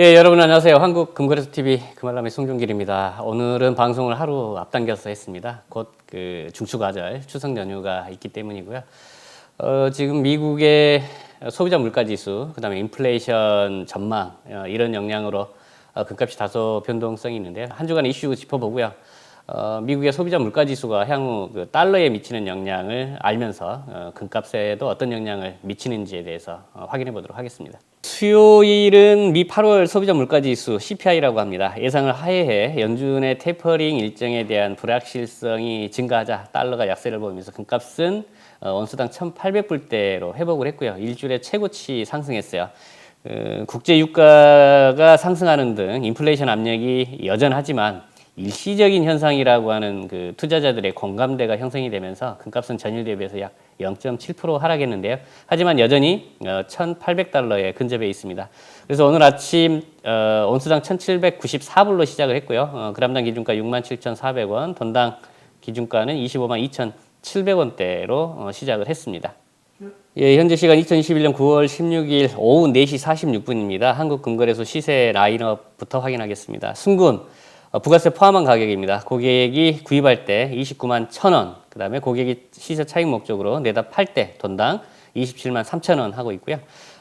예, 여러분 안녕하세요. 한국 금거래소 TV 금알람의 송종길입니다. 오늘은 방송을 하루 앞당겨서 했습니다. 곧 그 중추가절 추석 연휴가 있기 때문이고요. 어, 지금 미국의 소비자 물가 지수, 그다음에 인플레이션 전망 어, 이런 영향으로 어, 금값이 다소 변동성이 있는데요. 한 주간 이슈 짚어보고요. 어, 미국의 소비자 물가 지수가 향후 그 달러에 미치는 영향을 알면서 어, 금값에도 어떤 영향을 미치는지에 대해서 어, 확인해 보도록 하겠습니다. 수요일은 미 8월 소비자 물가 지수 CPI라고 합니다. 예상을 하회해 연준의 테이퍼링 일정에 대한 불확실성이 증가하자 달러가 약세를 보이면서 금값은 어, 원수당 1,800불대로 회복을 했고요. 일주일에 최고치 상승했어요. 그 국제 유가가 상승하는 등 인플레이션 압력이 여전하지만 일시적인 현상이라고 하는 그 투자자들의 공감대가 형성이 되면서 금값은 전일 대비해서 약 0.7% 하락했는데요. 하지만 여전히 어, 1,800달러에 근접해 있습니다. 그래서 오늘 아침 어, 온수당 1,794불로 시작을 했고요. 어, 그람당 기준가 67,400원, 돈당 기준가는 25만 2,700원대로 어, 시작을 했습니다. 예, 현재 시간 2021년 9월 16일 오후 4시 46분입니다. 한국금거래소 시세 라인업부터 확인하겠습니다. 어, 부가세 포함한 가격입니다. 고객이 구입할 때 29만 1,000원, 그 다음에 고객이 시세 차익 목적으로 내다 팔 때 돈당 27만 3천 원 하고 있고요.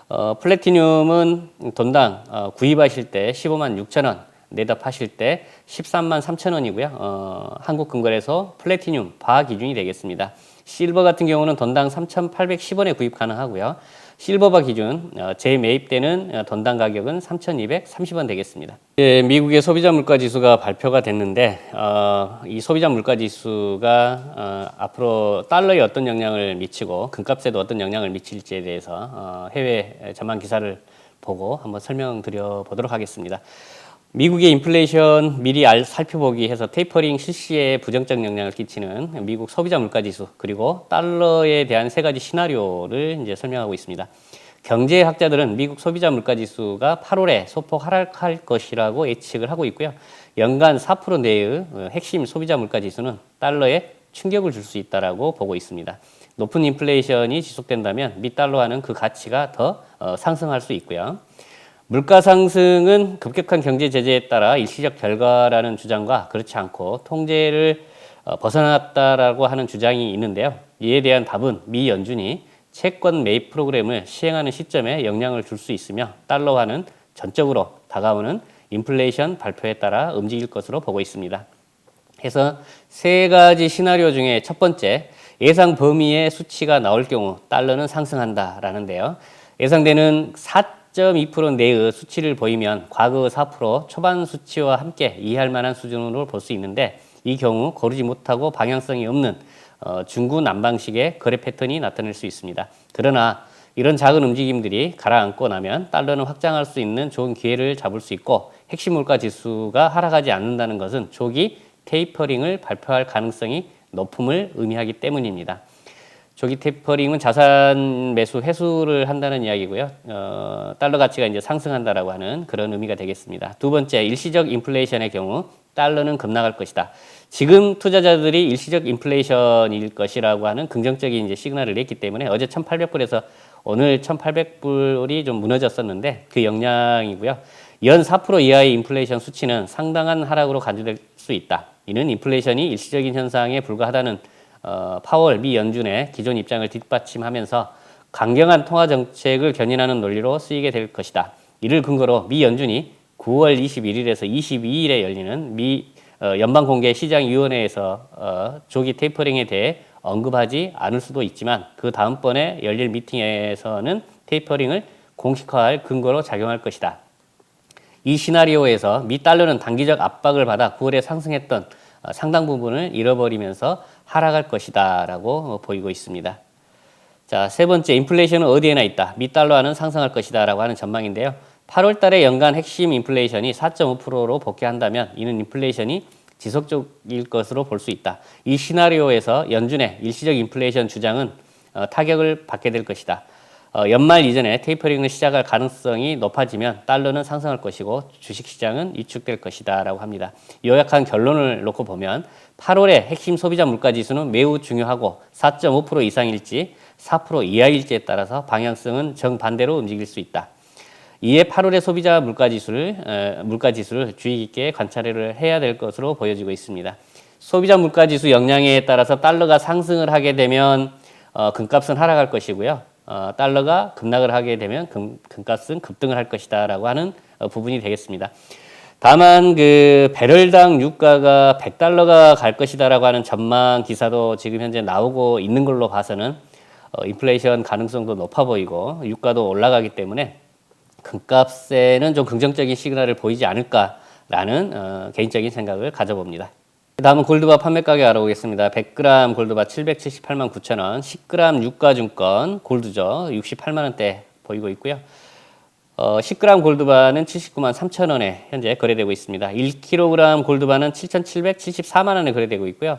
어, 플래티늄은 돈당 어, 구입하실 때 15만 6천 원, 내다 파실 때 13만 3천 원이고요. 어, 한국금거래소 플래티늄 바 기준이 되겠습니다. 실버 같은 경우는 돈당 3,810원에 구입 가능하고요. 실버바 기준 어, 재매입 때는 어, 돈당 가격은 3,230원 되겠습니다. 예, 미국의 소비자 물가 지수가 발표가 됐는데 어, 이 소비자 물가 지수가 어, 앞으로 달러에 어떤 영향을 미치고 금값에도 어떤 영향을 미칠지에 대해서 어, 해외 전망 기사를 보고 한번 설명드려 보도록 하겠습니다. 미국의 인플레이션 미리 알, 살펴보기 해서 테이퍼링 실시에 부정적 영향을 끼치는 미국 소비자 물가 지수 그리고 달러에 대한 세 가지 시나리오를 이제 설명하고 있습니다. 경제학자들은 미국 소비자 물가 지수가 8월에 소폭 하락할 것이라고 예측을 하고 있고요. 연간 4% 내의 어, 핵심 소비자 물가 지수는 달러에 충격을 줄 수 있다라고 보고 있습니다. 높은 인플레이션이 지속된다면 미 달러화는 그 가치가 더 어, 상승할 수 있고요. 물가 상승은 급격한 경제 제재에 따라 일시적 결과라는 주장과 그렇지 않고 통제를 어, 벗어났다라고 하는 주장이 있는데요. 이에 대한 답은 미 연준이 채권 매입 프로그램을 시행하는 시점에 영향을 줄 수 있으며 달러화는 전적으로 다가오는 인플레이션 발표에 따라 움직일 것으로 보고 있습니다. 해서 세 가지 시나리오 중에 첫 번째 예상 범위의 수치가 나올 경우 달러는 상승한다라는데요. 예상되는 4.2% 내의 수치를 보이면 과거 4% 초반 수치와 함께 이해할 만한 수준으로 볼 수 있는데 이 경우 고르지 못하고 방향성이 없는 어, 중구 난방식의 거래 패턴이 나타날 수 있습니다. 그러나 이런 작은 움직임들이 가라앉고 나면 달러는 확장할 수 있는 좋은 기회를 잡을 수 있고 핵심 물가 지수가 하락하지 않는다는 것은 조기 테이퍼링을 발표할 가능성이 높음을 의미하기 때문입니다. 조기 테이퍼링은 자산 매수 회수를 한다는 이야기고요. 어, 달러 가치가 이제 상승한다라고 하는 그런 의미가 되겠습니다. 두 번째, 일시적 인플레이션의 경우 달러는 급락할 것이다. 지금 투자자들이 일시적 인플레이션일 것이라고 하는 긍정적인 이제 시그널을 냈기 때문에 어제 1,800불에서 오늘 1,800불이 좀 무너졌었는데 그 영향이고요. 연 4% 이하의 인플레이션 수치는 상당한 하락으로 간주될 수 있다. 이는 인플레이션이 일시적인 현상에 불과하다는 어, 파월 미 연준의 기존 입장을 뒷받침하면서 강경한 통화 정책을 견인하는 논리로 쓰이게 될 것이다. 이를 근거로 미 연준이 9월 21일에서 22일에 열리는 미 어, 연방공개시장위원회에서 어, 조기 테이퍼링에 대해 언급하지 않을 수도 있지만 그 다음번에 열릴 미팅에서는 테이퍼링을 공식화할 근거로 작용할 것이다. 이 시나리오에서 미 달러는 단기적 압박을 받아 9월에 상승했던 어, 상당 부분을 잃어버리면서 하락할 것이다라고 보이고 있습니다. 자, 세 번째 인플레이션은 어디에나 있다. 미 달러화는 상승할 것이다라고 하는 전망인데요. 8월 달에 연간 핵심 인플레이션이 4.5%로 복귀한다면 이는 인플레이션이 지속적일 것으로 볼 수 있다. 이 시나리오에서 연준의 일시적 인플레이션 주장은 어, 타격을 받게 될 것이다. 어, 연말 이전에 테이퍼링을 시작할 가능성이 높아지면 달러는 상승할 것이고 주식시장은 위축될 것이다라고 합니다. 요약한 결론을 놓고 보면 8월의 핵심 소비자 물가 지수는 매우 중요하고 4.5% 이상일지 4% 이하일지에 따라서 방향성은 정반대로 움직일 수 있다. 이에 8월의 소비자 물가 지수를 에, 물가 지수를 주의 깊게 관찰을 해야 될 것으로 보여지고 있습니다. 소비자 물가 지수 영향에 따라서 달러가 상승을 하게 되면 어, 금값은 하락할 것이고요. 어, 달러가 급락을 하게 되면 금, 금값은 급등을 할 것이다라고 하는 어, 부분이 되겠습니다. 다만 그 배럴당 유가가 100달러가 갈 것이다라고 하는 전망 기사도 지금 현재 나오고 있는 걸로 봐서는 어, 인플레이션 가능성도 높아 보이고 유가도 올라가기 때문에 금값에는 좀 긍정적인 시그널을 보이지 않을까라는 어, 개인적인 생각을 가져봅니다. 다음은 골드바 판매 가격 알아보겠습니다. 100g 골드바 778만 9천 원, 10g 유가증권 골드죠 68만 원대 보이고 있고요. 어, 10g 골드바는 79만 3천 원에 현재 거래되고 있습니다. 1kg 골드바는 7,774만 원에 거래되고 있고요.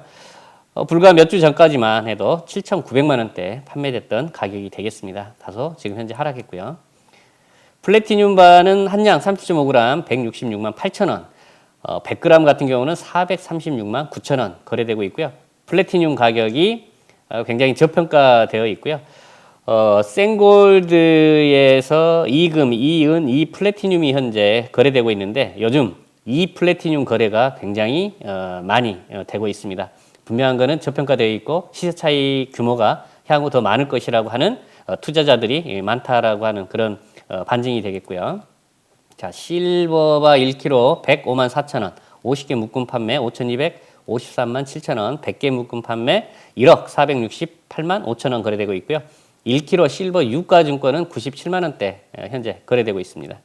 어, 불과 몇 주 전까지만 해도 7,900만 원대 판매됐던 가격이 되겠습니다. 다소 지금 현재 하락했고요. 플래티늄 바는 한양 37.5g 166만 8천 원, 어, 100g 같은 경우는 436만 9천 원 거래되고 있고요. 플래티늄 가격이 어, 굉장히 저평가되어 있고요. 어, 생골드에서 이금, 이은, 이 플래티늄이 현재 거래되고 있는데 요즘 이 플래티늄 거래가 굉장히 어, 많이 어, 되고 있습니다. 분명한 거는 저평가되어 있고 시세 차이 규모가 향후 더 많을 것이라고 하는 어, 투자자들이 예, 많다라고 하는 그런 어, 반증이 되겠고요. 자, 실버바 1kg 105만 4천 원, 50개 묶음 판매 5,253만 7천 원, 100개 묶음 판매 1억 468만 5천 원 거래되고 있고요. 1kg 실버 유가 증권은 97만 원대 에, 현재 거래되고 있습니다.